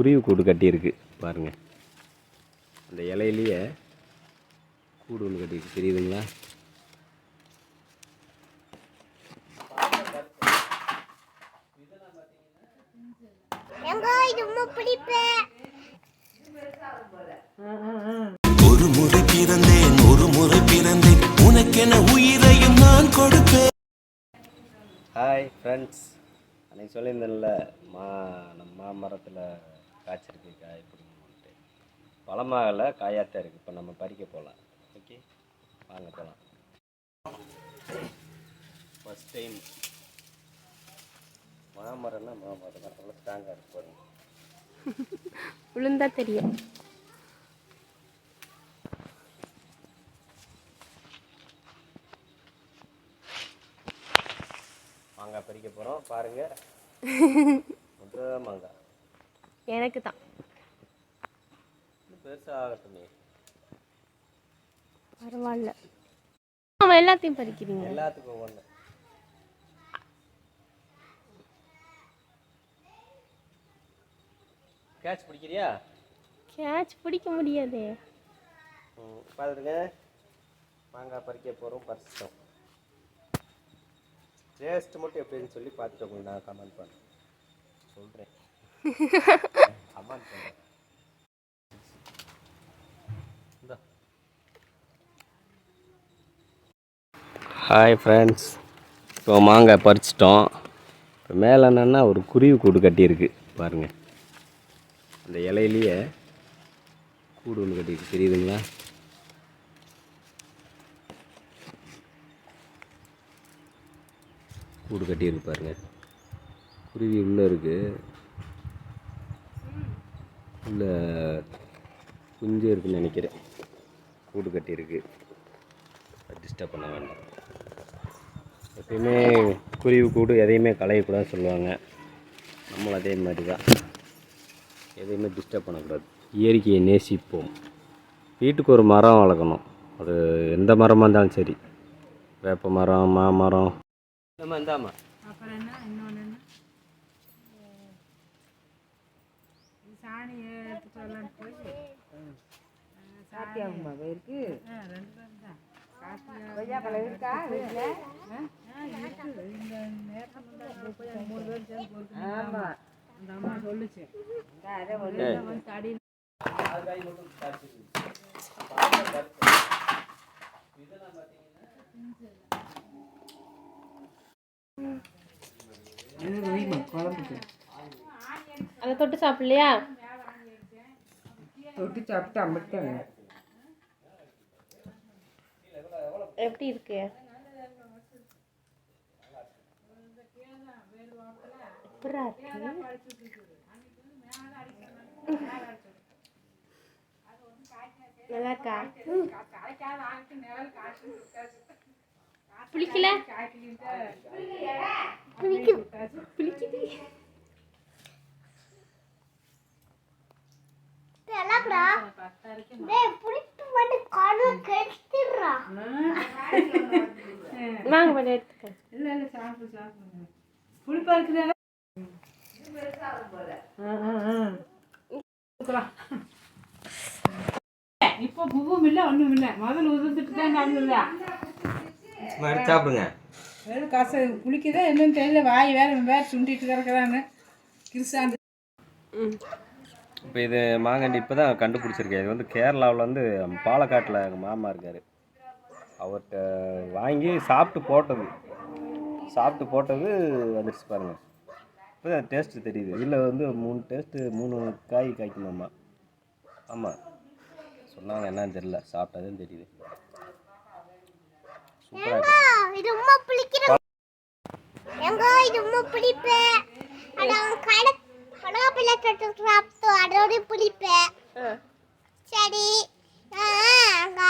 குருவி கூடு கட்டியிருக்கு பாருங்கள் அந்த இலையிலேயே கூடு ஒன்று கட்டியிருக்கு தெரியுதுங்களா? ஒரு முறை பிறந்தேன் ஒரு முறை பிறந்தேன். உனக்கென உயிரையும் நான் கொடுப்பேன். ஹாய் ஃப்ரெண்ட்ஸ் அன்றைக்கி சொல்லியிருந்தேன்ல மா நம்ம மாமரத்தில் காய்ச்சிருக்கு காய் பிடிக்கணுன்ட்டு பழமாகலை காயாத்தான் இருக்குது இப்போ நம்ம பறிக்க போகலாம் ஓகே வாங்க போகலாம் ஃபஸ்ட் டைம் மாமரம்னா மாமரம். மரத்தில் ஸ்ட்ராங்காக இருக்கு பாருங்க. விழுந்தா தெரியும். மாங்காய் பறிக்க போகிறோம் பாருங்கள் மாங்காய். எனக்கு தான். இன்னும் பெருசாக ஆகட்டுமே. பரவாயில்ல அவன் எல்லாத்தையும் பறிக்கிறீங்க. எல்லாத்துக்கும் ஒன்று கேட்ச் பிடிக்கிறியா? கேட்ச் பிடிக்க முடியாதே. ம், பார்த்துடுங்க மாங்காய் பறிக்க போகிறோம் பறிச்சிட்டோம். டேஸ்ட் மட்டும் எப்படின்னு சொல்லி பார்த்துட்டு உங்களுக்கு நான் கமெண்ட் பண்ணேன் சொல்கிறேன் பண்ணுறேன் ஹாய் ஃப்ரெண்ட்ஸ் இப்போ மாங்காய் பறிச்சிட்டோம். இப்போ மேலே என்னென்னா ஒரு குருவி கூடு கட்டியிருக்கு பாருங்கள் அந்த இலையிலேயே கூடு ஒன்று கட்டியிருக்கு தெரியுதுங்களா? கூடு கட்டியிருக்கு பாருங்கள் குருவி உள்ளே இருக்குது உள்ள குஞ்சு இருக்குன்னு நினைக்கிறேன். கூடு கட்டியிருக்கு டிஸ்டர்ப் பண்ண வேண்டாம். எப்பயுமே குருவி கூடு எதையுமே களையக்கூடாதுன்னு சொல்லுவாங்க. நம்மளும் அதே மாதிரி தான் எதையுமே டிஸ்டர்ப் பண்ணக்கூடாது. இயற்கையை நேசிப்போம். வீட்டுக்கு ஒரு மரம் வளர்க்கணும். அது எந்த மரமாக இருந்தாலும் சரி. வேப்ப மரம் மாமரம். இந்தாம்மா. இந்தாம்மா அப்புறம் என்ன இன்னொன்று என்ன சாணி எடுத்துட்டு வரலான்னு போய் சாத்தியாகுமா இருக்கு ரெண்டு பேரும் தான். கொய்யாப்பழம் இருக்கா? வீட்டில் இருக்குது இந்த நேரத்தில் போய் அங்க மூணு பேர் சேர்ந்து பொறுக்கணும் ஆமாம் அந்த அம்மா சொல்லுச்சு. வந்து தடி அதை தொட்டு சாப்பிடலையா? தொட்டு சாப்பிட்டு அம்பிட்டு எப்படி இருக்கு? எப்படிரா இருக்கு? நல்லா இருக்கா புளிக்கல? புளிக்குது. எல்லாக்கடா டேய் பிடிப்பு மட்டும் கடு கெடுத்துடுறா வாங்க பண்ணி எடுத்துக்க. இல்லை இல்லை சாப்பிடு சாப்பிடு. புளிப்பா இருக்குதானே இப்போ பூவும் இல்லை ஒன்றும் இல்லை. முதல்ல உதிர்ந்துட்டு தான் நடந்தது சாப்பிடுங்க. வெறும் கச புளிக்குதா என்னன்னு தெரியல வாய் வேற வேற சுண்டிட்டு கிடக்குறான்னு கிருஷ்ணாந்து இப்போ இது மாங்கண்டி இப்போ தான் கண்டுபிடிச்சிருக்கேன். இது வந்து கேரளாவில் வந்து பாலக்காட்டில் எங்கள் மாமா இருக்கார். அவர்கிட்ட வாங்கி சாப்பிட்டு போட்டது. சாப்பிட்டு போட்டது வந்துடுச்சு பாருங்கள் இப்போ தான் டேஸ்ட்டு தெரியுது. இதில் வந்து மூணு டேஸ்ட்டு மூணு காய் காய்க்கணுமா ஆமாம் சொன்னாங்க என்னன்னு தெரியல. சாப்பிட்டதுன்னு தெரியுது. சூப்பராக ஆப்பிள கட்டு சாப்பிட்டு அதோட புளிப்பு சரி. அங்கே